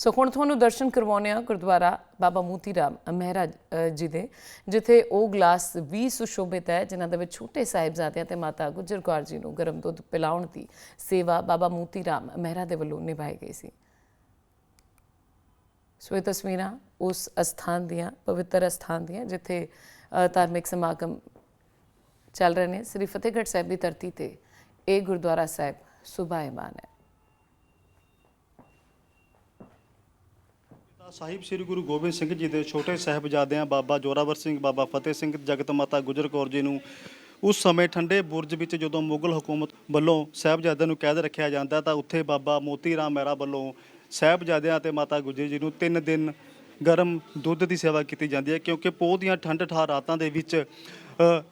ਸੋ ਹੁਣ ਤੁਹਾਨੂੰ ਦਰਸ਼ਨ ਕਰਵਾਉਂਦੇ ਆ ਗੁਰਦੁਆਰਾ ਬਾਬਾ ਮੋਤੀ ਰਾਮ ਮਹਿਰਾ ਜੀ ਦੇ, ਜਿੱਥੇ ਉਹ ਗਲਾਸ ਵੀ ਸੁਸ਼ੋਭਿਤ ਹੈ, ਜਿਨ੍ਹਾਂ ਦੇ ਵਿੱਚ ਛੋਟੇ ਸਾਹਿਬਜ਼ਾਦਿਆਂ ਤੇ ਮਾਤਾ ਗੁਜਰ ਕੌਰ ਜੀ ਨੂੰ ਗਰਮ ਦੁੱਧ ਪਿਲਾਉਣ ਦੀ ਸੇਵਾ ਬਾਬਾ ਮੋਤੀ ਰਾਮ ਮਹਿਰਾ ਦੇ ਵੱਲੋਂ ਨਿਭਾਈ ਗਈ ਸੀ। ਸੋ, ਇਹ ਤਸਵੀਰਾਂ ਉਸ ਅਸਥਾਨ ਦੀਆਂ, ਪਵਿੱਤਰ ਅਸਥਾਨ ਦੀਆਂ, ਜਿੱਥੇ ਧਾਰਮਿਕ ਸਮਾਗਮ ਚੱਲ ਰਹੇ ਨੇ। ਸ੍ਰੀ ਫਤਿਹਗੜ੍ਹ ਸਾਹਿਬ ਦੀ ਧਰਤੀ ਤੇ ਇਹ ਗੁਰਦੁਆਰਾ ਸਾਹਿਬ ਸੁਭਾਇਮਾਨ ਹੈ। ਸਾਹਿਬ ਸ੍ਰੀ ਗੁਰੂ ਗੋਬਿੰਦ ਸਿੰਘ ਜੀ ਦੇ ਛੋਟੇ ਸਾਹਿਬਜ਼ਾਦਿਆਂ ਬਾਬਾ ਜੋਰਾਵਰ ਸਿੰਘ, ਬਾਬਾ ਫਤਿਹ ਸਿੰਘ, ਜਗਤ ਮਾਤਾ ਗੁਜਰ ਕੌਰ ਜੀ ਨੂੰ ਉਸ ਸਮੇਂ ਠੰਡੇ ਬੁਰਜ ਵਿੱਚ ਜਦੋਂ ਮੁਗਲ ਹਕੂਮਤ ਵੱਲੋਂ ਸਾਹਿਬਜ਼ਾਦਿਆਂ ਨੂੰ ਕੈਦ ਰੱਖਿਆ ਜਾਂਦਾ ਤਾਂ ਉੱਥੇ ਬਾਬਾ ਮੋਤੀ ਰਾਮ ਮਹਿਰਾ ਵੱਲੋਂ ਸਾਹਿਬਜ਼ਾਦਿਆਂ ਤੇ ਮਾਤਾ ਗੁਜਰ ਜੀ ਨੂੰ 3 ਦਿਨ ਗਰਮ ਦੁੱਧ ਦੀ ਸੇਵਾ ਕੀਤੀ ਜਾਂਦੀ ਹੈ ਕਿਉਂਕਿ ਪੋਹ ਦੀਆਂ ਠੰਡ ਠਾਰ ਰਾਤਾਂ ਦੇ ਵਿੱਚ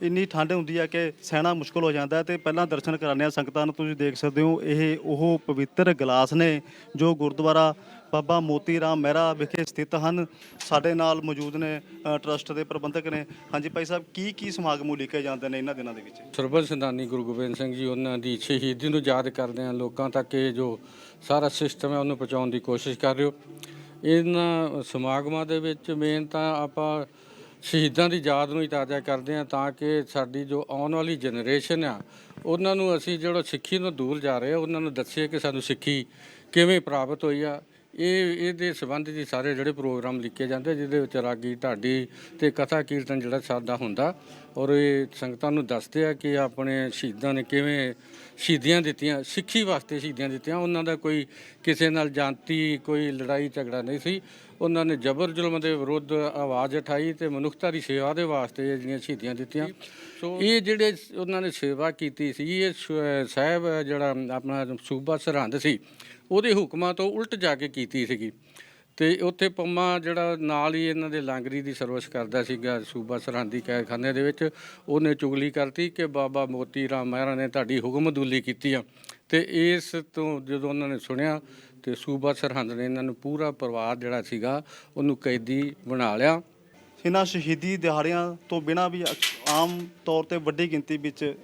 ਇੰਨੀ ਠੰਡ ਹੁੰਦੀ ਹੈ ਕਿ ਸਹਿਣਾ ਮੁਸ਼ਕਲ ਹੋ ਜਾਂਦਾ ਹੈ ਤੇ ਪਹਿਲਾਂ ਦਰਸ਼ਨ ਕਰਾਉਂਦੇ ਆ ਸੰਗਤਾਂ ਨੂੰ ਤੁਸੀਂ ਦੇਖ ਸਕਦੇ ਹੋ ਇਹ ਉਹ ਪਵਿੱਤਰ ਗਲਾਸ ਨੇ ਜੋ ਗੁਰਦੁਆਰਾ ਬਾਬਾ ਮੋਤੀ ਰਾਮ ਮਹਿਰਾ ਵਿਖੇ ਸਥਿਤ ਹਨ। ਸਾਡੇ ਨਾਲ ਮੌਜੂਦ ਨੇ ਅ, ਟਰਸਟ ਦੇ ਪ੍ਰਬੰਧਕ ਨੇ। ਹਾਂਜੀ ਭਾਈ ਸਾਹਿਬ ਕੀ ਕੀ ਸਮਾਗਮ ਉਲੀਕੇ ਜਾਂਦੇ ਨੇ ਇਹਨਾਂ ਦਿਨਾਂ ਦੇ ਵਿੱਚ? ਸਰਬਤ ਸੰਦਾਨੀ ਗੁਰੂ ਗੋਬਿੰਦ ਸਿੰਘ ਜੀ ਉਹਨਾਂ ਦੀ ਸ਼ਹੀਦੀ ਨੂੰ ਯਾਦ ਕਰਦੇ ਆ ਲੋਕਾਂ ਤੱਕ। ਇਹ ਜੋ ਸਾਰਾ ਸਿਸਟਮ ਹੈ ਉਹਨੂੰ ਪਹੁੰਚਾਉਣ ਦੀ ਕੋਸ਼ਿਸ਼ ਕਰ ਰਹੇ ਹੋ। ਇਹਨਾਂ ਸਮਾਗਮਾਂ ਦੇ ਵਿੱਚ ਮੇਨ ਤਾਂ ਆਪਾਂ ਸ਼ਹੀਦਾਂ ਦੀ ਯਾਦ ਨੂੰ ਹੀ ਤਾਜ਼ਾ ਕਰਦੇ ਆ ਤਾਂ ਕਿ ਸਾਡੀ ਜੋ ਆਉਣ ਵਾਲੀ ਜਨਰੇਸ਼ਨ ਆ, ਉਹਨਾਂ ਨੂੰ ਅਸੀਂ ਜਿਹੜਾ ਸਿੱਖੀ ਨੂੰ ਦੂਰ ਜਾ ਰਹੇ ਆ ਉਹਨਾਂ ਨੂੰ ਦੱਸੀਏ ਕਿ ਸਾਨੂੰ ਸਿੱਖੀ ਕਿਵੇਂ ਪ੍ਰਾਪਤ ਹੋਈ ਆ ਇਹ ਇਹਦੇ ਸੰਬੰਧ ਵਿੱਚ ਸਾਰੇ ਜਿਹੜੇ ਪ੍ਰੋਗਰਾਮ ਲਿਖੇ ਜਾਂਦੇ ਜਿਹਦੇ ਵਿੱਚ ਰਾਗੀ ਢਾਡੀ ਤੇ ਕਥਾ ਕੀਰਤਨ ਜਿਹੜਾ ਸਾਦਾ ਹੁੰਦਾ। ਔਰ ਇਹ ਸੰਗਤਾਂ ਨੂੰ ਦੱਸਦੇ ਆ ਕਿ ਆਪਣੇ ਸ਼ਹੀਦਾਂ ਨੇ ਕਿਵੇਂ ਸ਼ਹੀਦੀਆਂ ਦਿੱਤੀਆਂ ਸਿੱਖੀ ਵਾਸਤੇ ਸ਼ਹੀਦੀਆਂ ਦਿੱਤੀਆਂ। ਉਹਨਾਂ ਦਾ ਕੋਈ ਕਿਸੇ ਨਾਲ ਜਾਂਤੀ ਕੋਈ ਲੜਾਈ ਝਗੜਾ ਨਹੀਂ ਸੀ। ਉਹਨਾਂ ਨੇ ਜਬਰ ਜ਼ੁਲਮ ਦੇ ਵਿਰੁੱਧ ਆਵਾਜ਼ ਉਠਾਈ ਤੇ ਮਨੁੱਖਤਾ ਦੀ ਸੇਵਾ ਦੇ ਵਾਸਤੇ ਜਿਹੜੀਆਂ ਸ਼ਹੀਦੀਆਂ ਦਿੱਤੀਆਂ। ਸੋ ਇਹ ਜਿਹੜੇ ਉਹਨਾਂ ਨੇ ਸੇਵਾ ਕੀਤੀ ਸੀ ਇਹ ਸਾਹਿਬ ਜਿਹੜਾ ਆਪਣਾ ਸੂਬਾ ਸਰਹੰਦ ਸੀ ਉਹਦੇ ਹੁਕਮਾਂ ਤੋਂ ਉਲਟ ਜਾ ਕੇ ਕੀਤੀ ਸੀਗੀ। ਤੇ ਉੱਥੇ ਪੰਮਾ ਜਿਹੜਾ ਨਾਲ ਹੀ ਇਹਨਾਂ ਦੇ ਲਾਂਗਰੀ ਦੀ ਸਰਵਿਸ ਕਰਦਾ ਸੀਗਾ, ਸੂਬਾ ਸਰਹੰਦੀ ਕੈਦਖਾਨੇ ਦੇ ਵਿੱਚ, ਉਹਨੇ ਚੁਗਲੀ ਕਰਤੀ ਕਿ ਬਾਬਾ ਮੋਤੀ ਰਾਮ ਮਹਿਰਾ ਨੇ ਤੁਹਾਡੀ ਹੁਕਮਦੂਲੀ ਕੀਤੀ ਆ। ਤੇ ਇਸ ਤੋਂ ਜਦੋਂ ਉਹਨਾਂ ਨੇ ਸੁਣਿਆ ਤੇ ਸੂਬਾ ਸਰਹੰਦ ਨੇ ਇਹਨਾਂ ਨੂੰ ਪੂਰਾ ਪਰਿਵਾਰ ਜਿਹੜਾ ਸੀਗਾ, ਉਹਨੂੰ ਕੈਦੀ ਬਣਾ ਲਿਆ। ਇਹਨਾਂ ਸ਼ਹੀਦੀ ਦਿਹਾੜਿਆਂ ਤੋਂ ਬਿਨਾਂ ਵੀ ਆਮ ਤੌਰ ਤੇ ਵੱਡੀ ਗਿਣਤੀ ਵਿੱਚ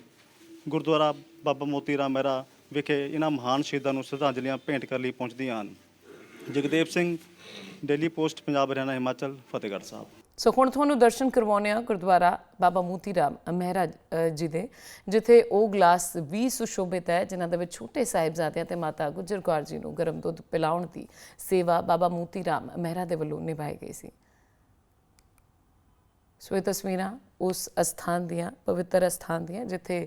ਗੁਰਦੁਆਰਾ ਬਾਬਾ ਮੋਤੀ ਰਾਮ ਮਹਿਰਾ ਵਿਖੇ ਇਹਨਾਂ ਮਹਾਨ ਸ਼ਹੀਦਾਂ ਨੂੰ ਸ਼ਰਧਾਂਜਲੀਆਂ ਭੇਂਟ ਕਰਨ ਲਈ ਪਹੁੰਚਦੀਆਂ ਹਨ। Jagdev Singh, Daily Post, Punjab, Haryana, Himachal, Fatehgarh Sahib. So ਹੁਣ ਤੁਹਾਨੂੰ ਦਰਸ਼ਨ ਕਰਵਾਉਂਦੇ ਆ ਗੁਰਦੁਆਰਾ ਬਾਬਾ ਮੋਤੀ ਰਾਮ ਮਹਿਰਾ ਜੀ ਦੇ, ਜਿੱਥੇ ਉਹ ਗਲਾਸ ਵੀ ਸੁਸ਼ੋਭਿਤ ਹੈ, ਜਿਨ੍ਹਾਂ ਦੇ ਵਿੱਚ ਛੋਟੇ ਸਾਹਿਬਜ਼ਾਦਿਆਂ ਤੇ ਮਾਤਾ ਗੁਜਰ ਕੌਰ ਜੀ ਨੂੰ ਗਰਮ ਦੁੱਧ ਪਿਲਾਉਣ ਦੀ ਸੇਵਾ ਬਾਬਾ ਮੋਤੀ ਰਾਮ ਮਹਿਰਾ ਦੇ ਵੱਲੋਂ ਨਿਭਾਈ ਗਈ ਸੀ। ਸੋ ਇਹ ਤਸਵੀਰਾਂ ਉਸ ਅਸਥਾਨ ਦੀਆਂ, ਪਵਿੱਤਰ ਅਸਥਾਨ ਦੀਆਂ, ਜਿੱਥੇ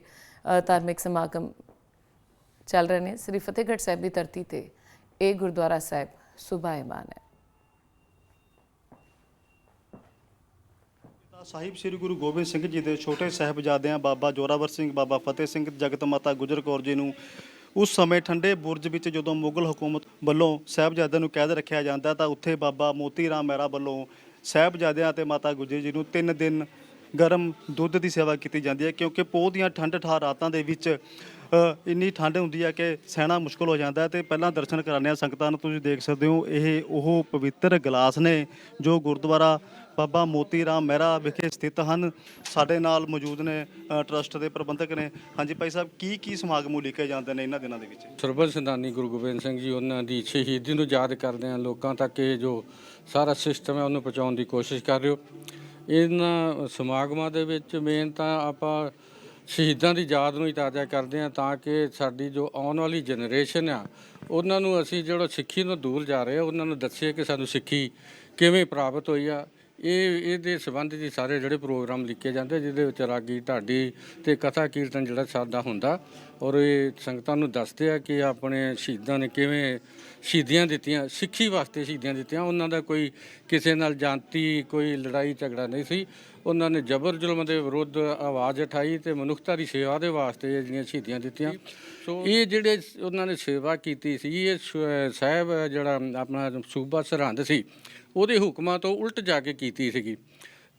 ਧਾਰਮਿਕ ਸਮਾਗਮ ਚੱਲ ਰਹੇ ਨੇ। ਸ੍ਰੀ ਫਤਿਹਗੜ੍ਹ ਸਾਹਿਬ ਦੀ ਧਰਤੀ ਤੇ ਇਹ ਗੁਰਦੁਆਰਾ ਸਾਹਿਬ ਸੁਭਾਇਮਾਨ ਹੈ। ਸਾਹਿਬ ਸ੍ਰੀ ਗੁਰੂ ਗੋਬਿੰਦ ਸਿੰਘ ਜੀ ਦੇ ਛੋਟੇ ਸਾਹਿਬਜ਼ਾਦਿਆਂ ਬਾਬਾ ਜੋਰਾਵਰ ਸਿੰਘ, ਬਾਬਾ ਫਤਿਹ ਸਿੰਘ, ਜਗਤ ਮਾਤਾ ਗੁਜਰ ਕੌਰ ਜੀ ਨੂੰ ਉਸ ਸਮੇਂ ਠੰਡੇ ਬੁਰਜ ਵਿੱਚ ਜਦੋਂ ਮੁਗਲ ਹਕੂਮਤ ਵੱਲੋਂ ਸਾਹਿਬਜ਼ਾਦਿਆਂ ਨੂੰ ਕੈਦ ਰੱਖਿਆ ਜਾਂਦਾ ਤਾਂ ਉੱਥੇ ਬਾਬਾ ਮੋਤੀ ਰਾਮ ਮਹਿਰਾ ਵੱਲੋਂ ਸਾਹਿਬਜ਼ਾਦਿਆਂ ਅਤੇ ਮਾਤਾ ਗੁਜਰ ਜੀ ਨੂੰ 3 ਦਿਨ ਗਰਮ ਦੁੱਧ ਦੀ ਸੇਵਾ ਕੀਤੀ ਜਾਂਦੀ ਹੈ ਕਿਉਂਕਿ ਪੋਹ ਦੀਆਂ ਠੰਡ ਠਾਰ ਰਾਤਾਂ ਦੇ ਵਿੱਚ ਇੰਨੀ ਠੰਡ ਹੁੰਦੀ ਹੈ ਕਿ ਸਹਿਣਾ ਮੁਸ਼ਕਲ ਹੋ ਜਾਂਦਾ ਹੈ ਤੇ ਪਹਿਲਾਂ ਦਰਸ਼ਨ ਕਰਾਉਂਦੇ ਆ ਸੰਗਤਾਂ ਨੂੰ ਤੁਸੀਂ ਦੇਖ ਸਕਦੇ ਹੋ ਇਹ ਉਹ ਪਵਿੱਤਰ ਗਲਾਸ ਨੇ ਜੋ ਗੁਰਦੁਆਰਾ ਬਾਬਾ ਮੋਤੀ ਰਾਮ ਮਹਿਰਾ ਵਿਖੇ ਸਥਿਤ ਹਨ। ਸਾਡੇ ਨਾਲ ਮੌਜੂਦ ਨੇ ਅ, ਟਰਸਟ ਦੇ ਪ੍ਰਬੰਧਕ ਨੇ। ਹਾਂਜੀ ਭਾਈ ਸਾਹਿਬ ਕੀ ਕੀ ਸਮਾਗਮ ਲਿਖੇ ਜਾਂਦੇ ਨੇ ਇਹਨਾਂ ਦਿਨਾਂ ਦੇ ਵਿੱਚ? ਸਰਬਤ ਸੰਦਾਨੀ ਗੁਰੂ ਗੋਬਿੰਦ ਸਿੰਘ ਜੀ ਉਹਨਾਂ ਦੀ ਸ਼ਹੀਦੀ ਨੂੰ ਯਾਦ ਕਰਦੇ ਆ ਲੋਕਾਂ ਤੱਕ ਇਹ ਜੋ ਸਾਰਾ ਸਿਸਟਮ ਹੈ ਉਹਨੂੰ ਪਹੁੰਚਾਉਣ ਦੀ ਕੋਸ਼ਿਸ਼ ਕਰ ਰਹੇ ਹੋ। ਇਹਨਾਂ ਸਮਾਗਮਾਂ ਦੇ ਵਿੱਚ ਮੇਨ ਤਾਂ ਆਪਾਂ ਸ਼ਹੀਦਾਂ ਦੀ ਯਾਦ ਨੂੰ ਹੀ ਤਾਜ਼ਾ ਕਰਦੇ ਆ ਤਾਂ ਕਿ ਸਾਡੀ ਜੋ ਆਉਣ ਵਾਲੀ ਜਨਰੇਸ਼ਨ ਆ, ਉਹਨਾਂ ਨੂੰ ਅਸੀਂ ਜਿਹੜਾ ਸਿੱਖੀ ਤੋਂ ਦੂਰ ਜਾ ਰਹੇ ਆ ਉਹਨਾਂ ਨੂੰ ਦੱਸੀਏ ਕਿ ਸਾਨੂੰ ਸਿੱਖੀ ਕਿਵੇਂ ਪ੍ਰਾਪਤ ਹੋਈ ਆ। ਇਹ ਇਹਦੇ ਸੰਬੰਧ ਵਿੱਚ ਸਾਰੇ ਜਿਹੜੇ ਪ੍ਰੋਗਰਾਮ ਲਿਖੇ ਜਾਂਦੇ ਜਿਹਦੇ ਵਿੱਚ ਰਾਗੀ ਢਾਡੀ ਤੇ ਕਥਾ ਕੀਰਤਨ ਜਿਹੜਾ ਸਾਦਾ ਹੁੰਦਾ ਔਰ ਇਹ ਸੰਗਤਾਂ ਨੂੰ ਦੱਸਦੇ ਆ ਕਿ ਆਪਣੇ ਸ਼ਹੀਦਾਂ ਨੇ ਕਿਵੇਂ ਸ਼ਹੀਦੀਆਂ ਦਿੱਤੀਆਂ ਸਿੱਖੀ ਵਾਸਤੇ ਸ਼ਹੀਦੀਆਂ ਦਿੱਤੀਆਂ। ਉਹਨਾਂ ਦਾ ਕੋਈ ਕਿਸੇ ਨਾਲ ਜਾਂਤੀ ਕੋਈ ਲੜਾਈ ਝਗੜਾ ਨਹੀਂ ਸੀ। ਉਹਨਾਂ ਨੇ ਜਬਰ ਜ਼ੁਲਮ ਦੇ ਵਿਰੁੱਧ ਆਵਾਜ਼ ਉਠਾਈ ਤੇ ਮਨੁੱਖਤਾ ਦੀ ਸੇਵਾ ਦੇ ਵਾਸਤੇ ਜਿਹੜੀਆਂ ਸ਼ਹੀਦੀਆਂ ਦਿੱਤੀਆਂ। ਸੋ ਇਹ ਜਿਹੜੇ ਉਹਨਾਂ ਨੇ ਸੇਵਾ ਕੀਤੀ ਸੀ ਇਹ ਸਾਹਿਬ ਜਿਹੜਾ ਆਪਣਾ ਸੂਬਾ ਸਰਹੰਦ ਸੀ ਉਹਦੇ ਹੁਕਮਾਂ ਤੋਂ ਉਲਟ ਜਾ ਕੇ ਕੀਤੀ ਸੀਗੀ।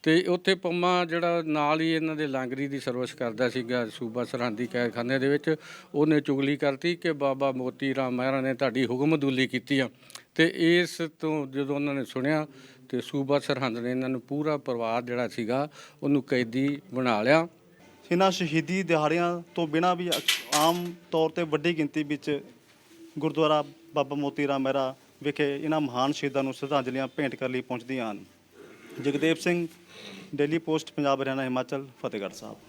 ਤੇ ਉੱਥੇ ਪੰਮਾ ਜਿਹੜਾ ਨਾਲ ਹੀ ਇਹਨਾਂ ਦੇ ਲਾਂਗਰੀ ਦੀ ਸਰਵਿਸ ਕਰਦਾ ਸੀਗਾ, ਸੂਬਾ ਸਰਹੰਦੀ ਕੈਦਖਾਨੇ ਦੇ ਵਿੱਚ, ਉਹਨੇ ਚੁਗਲੀ ਕਰਤੀ ਕਿ ਬਾਬਾ ਮੋਤੀ ਰਾਮ ਮਹਿਰਾ ਨੇ ਤੁਹਾਡੀ ਹੁਕਮਦੂਲੀ ਕੀਤੀ ਆ। ਤੇ ਇਸ ਤੋਂ ਜਦੋਂ ਉਹਨਾਂ ਨੇ ਸੁਣਿਆ ਤੇ ਸੂਬਾ ਸਰਹੰਦ ਨੇ ਇਹਨਾਂ ਨੂੰ ਪੂਰਾ ਪਰਿਵਾਰ ਜਿਹੜਾ ਸੀਗਾ, ਉਹਨੂੰ ਕੈਦੀ ਬਣਾ ਲਿਆ। ਇਹਨਾਂ ਸ਼ਹੀਦੀ ਦਿਹਾੜਿਆਂ ਤੋਂ ਬਿਨਾਂ ਵੀ ਆਮ ਤੌਰ ਤੇ ਵੱਡੀ ਗਿਣਤੀ ਵਿੱਚ ਗੁਰਦੁਆਰਾ ਬਾਬਾ ਮੋਤੀ ਰਾਮ ਮਹਿਰਾ ਵਿਖੇ ਇਹਨਾਂ ਮਹਾਨ ਸ਼ਹੀਦਾਂ ਨੂੰ ਸ਼ਰਧਾਂਜਲੀਆਂ ਭੇਂਟ ਕਰਨ ਲਈ ਪਹੁੰਚਦੀਆਂ ਹਨ। Jagdev Singh Daily Post Punjab, Haryana, Himachal, Fatehgarh Sahib.